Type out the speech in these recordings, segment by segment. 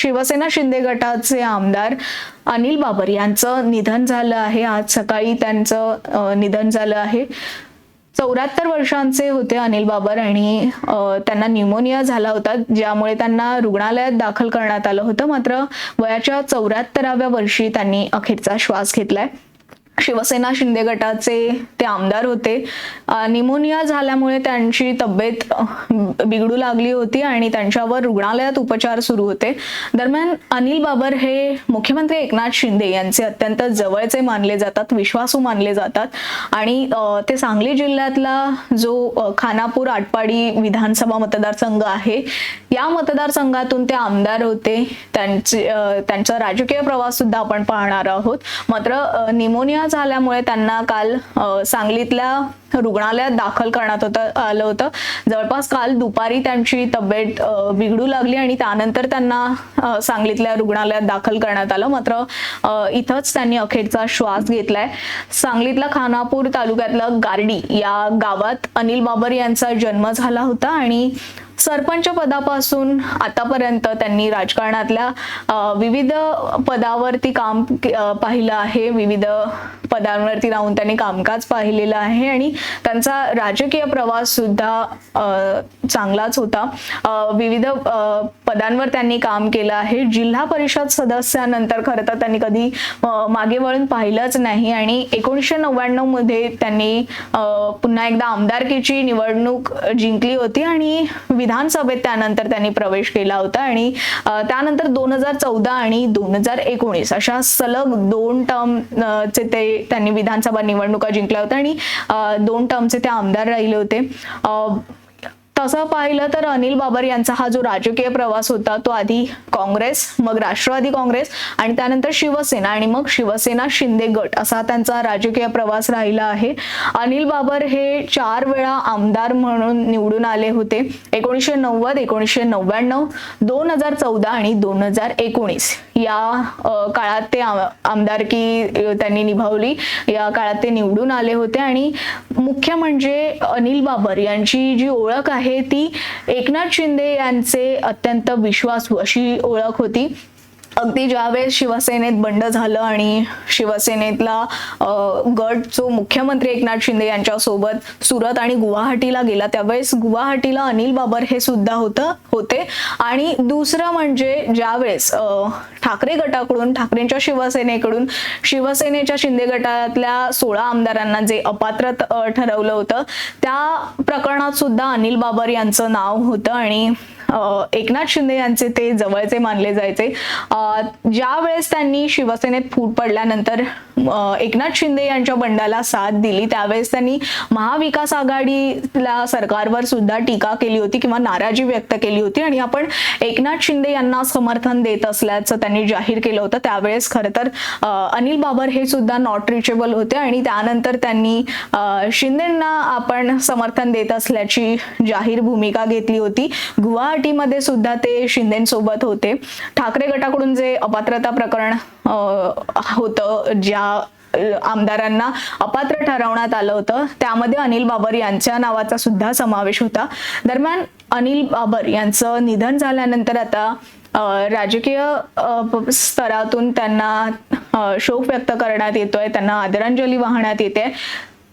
शिवसेना शिंदे गटाचे आमदार अनिल बाबर यांचं निधन झालं आहे. आज सकाळी त्यांचं निधन झालं आहे. चौऱ्याहत्तर वर्षांचे होते अनिल बाबर आणि त्यांना न्यूमोनिया झाला होता ज्यामुळे त्यांना रुग्णालयात दाखल करण्यात आलं होतं. मात्र वयाच्या चौऱ्याहत्तराव्या वर्षी त्यांनी अखेरचा श्वास घेतलाय. शिवसेना शिंदे गटाचे ते आमदार होते. निमोनिया झाल्यामुळे त्यांची तब्येत बिघडू लागली होती आणि त्यांच्यावर रुग्णालयात उपचार सुरू होते. दरम्यान अनिल बाबर हे मुख्यमंत्री एकनाथ शिंदे यांचे अत्यंत जवळचे मानले जातात विश्वासू मानले जातात. आणि ते सांगली जिल्ह्यातला जो खानापूर आटपाडी विधानसभा मतदारसंघ आहे या मतदारसंघातून ते आमदार होते. त्यांचे त्यांचा राजकीय प्रवास सुद्धा आपण पाहणार आहोत. मात्र निमोनिया झाल्यामुळे त्यांना काल सांगलीतल्या रुग्णालयात दाखल करण्यात होतं आलं होतं. जवळपास काल दुपारी त्यांची तब्येत बिघडू लागली आणि त्यानंतर त्यांना सांगलीतल्या रुग्णालयात दाखल करण्यात आलं. मात्र इथंच त्यांनी अखेरचा श्वास घेतलाय. सांगलीतल्या खानापूर तालुक्यातलं गार्डी या गावात अनिल बाबर यांचा जन्म झाला होता आणि सरपंच पदापासून आतापर्यंत त्यांनी राजकारणातल्या विविध पदावरती काम पाहिलं आहे. विविध पदांवरती राहून त्यांनी कामकाज पाहिलेलं आहे आणि त्यांचा राजकीय प्रवास सुद्धा चांगलाच होता. विविध पदांवर त्यांनी काम केलं आहे. जिल्हा परिषद सदस्यानंतर खरं तर त्यांनी कधी मागे वळून पाहिलंच नाही आणि एकोणीसशे नव्याण्णवमध्ये त्यांनी पुन्हा एकदा आमदारकीची निवडणूक जिंकली होती आणि विधानसभेत त्यानंतर त्यांनी प्रवेश केला होता आणि त्यानंतर दोन हजार चौदा आणि दोन हजार एकोणीस अशा सलग दोन टर्म चे ते त्यांनी विधानसभा निवडणुका जिंकल्या होत्या आणि दोन टर्मचे ते आमदार राहिले होते. तसं पाहिलं तर अनिल बाबर यांचा हा जो राजकीय प्रवास होता तो आधी काँग्रेस मग राष्ट्रवादी काँग्रेस आणि त्यानंतर शिवसेना आणि मग शिवसेना शिंदे गट असा त्यांचा राजकीय प्रवास राहिला आहे. अनिल बाबर हे चार वेळा आमदार म्हणून निवडून आले होते एकोणीसशे नव्वद एकोणीसशे नव्याण्णव दोन हजार चौदा आणि दोन हजार एकोणीस. या काळात ते आमदारकी त्यांनी निभावली या काळात ते निवडून आले होते आणि मुख्य म्हणजे अनिल बाबर यांची जी ओळख आहे ती एकनाथ शिंदे यांचे अत्यंत विश्वासू अशी ओळख होती. अगदी ज्यावेळेस शिवसेनेत बंड झालं आणि शिवसेनेतला गट जो मुख्यमंत्री एकनाथ शिंदे यांच्यासोबत सुरत आणि गुवाहाटीला गेला त्यावेळेस गुवाहाटीला अनिल बाबर हे सुद्धा होतं होते. आणि दुसरं म्हणजे ज्यावेळेस ठाकरे गटाकडून ठाकरेंच्या शिवसेनेकडून शिवसेनेच्या शिंदे गटातल्या सोळा आमदारांना जे अपात्र ठरवलं होतं त्या प्रकरणात सुद्धा अनिल बाबर यांचं नाव होतं आणि एकनाथ शिंदे यांचे ते जवळचे मानले जायचे. ज्या वेळेस त्यांनी शिवसेनेत फूट पडल्यानंतर एकनाथ शिंदे यांच्या बंडाला साथ दिली त्यावेळेस त्यांनी महाविकास आघाडीला सरकारवर सुद्धा टीका केली होती किंवा नाराजी व्यक्त केली होती आणि आपण एकनाथ शिंदे यांना समर्थन देत असल्याचं त्यांनी जाहीर केलं होतं. त्यावेळेस खरं तर अनिल बाबर हे सुद्धा नॉट रिचेबल होते आणि त्यानंतर त्यांनी शिंदेंना आपण समर्थन देत असल्याची जाहीर भूमिका घेतली होती. गुवाहाटीमध्ये सुद्धा ते शिंदेसोबत होते. ठाकरे गटाकडून जे अपात्रता प्रकरण होतं ज्या आमदारांना अपात्र ठरवण्यात आलं होतं त्यामध्ये अनिल बाबर यांच्या नावाचा सुद्धा समावेश होता. दरम्यान अनिल बाबर यांचं निधन झाल्यानंतर आता राजकीय स्तरातून त्यांना शोक व्यक्त करण्यात येतोय त्यांना आदरांजली वाहण्यात येते.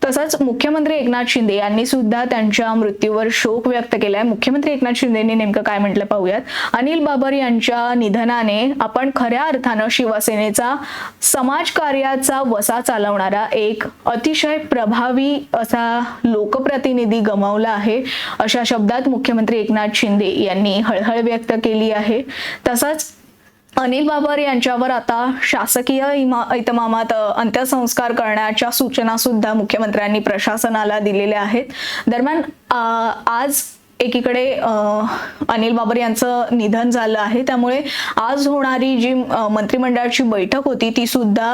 तसंच मुख्यमंत्री एकनाथ शिंदे यांनी सुद्धा त्यांच्या मृत्यूवर शोक व्यक्त केलाय. मुख्यमंत्री एकनाथ शिंदेनी नेमकं काय म्हटलं पाहूयात. अनिल बाबर यांच्या निधनाने आपण खऱ्या अर्थानं शिवसेनेचा समाजकार्याचा वसा चालवणारा एक अतिशय प्रभावी असा लोकप्रतिनिधी गमावला आहे. अशा शब्दात मुख्यमंत्री एकनाथ शिंदे यांनी हळहळ व्यक्त केली आहे. तसंच अनिल बाबर यांच्यावर आता शासकीय इमा इतमामात अंत्यसंस्कार करण्याच्या सूचना सुद्धा मुख्यमंत्र्यांनी प्रशासनाला दिलेल्या आहेत. दरम्यान आज एकीकडे अनिल बाबर यांचं निधन झालं आहे. त्यामुळे आज होणारी जी मंत्रिमंडळाची बैठक होती ती सुद्धा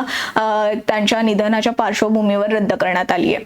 त्यांच्या निधनाच्या पार्श्वभूमीवर रद्द करण्यात आली आहे.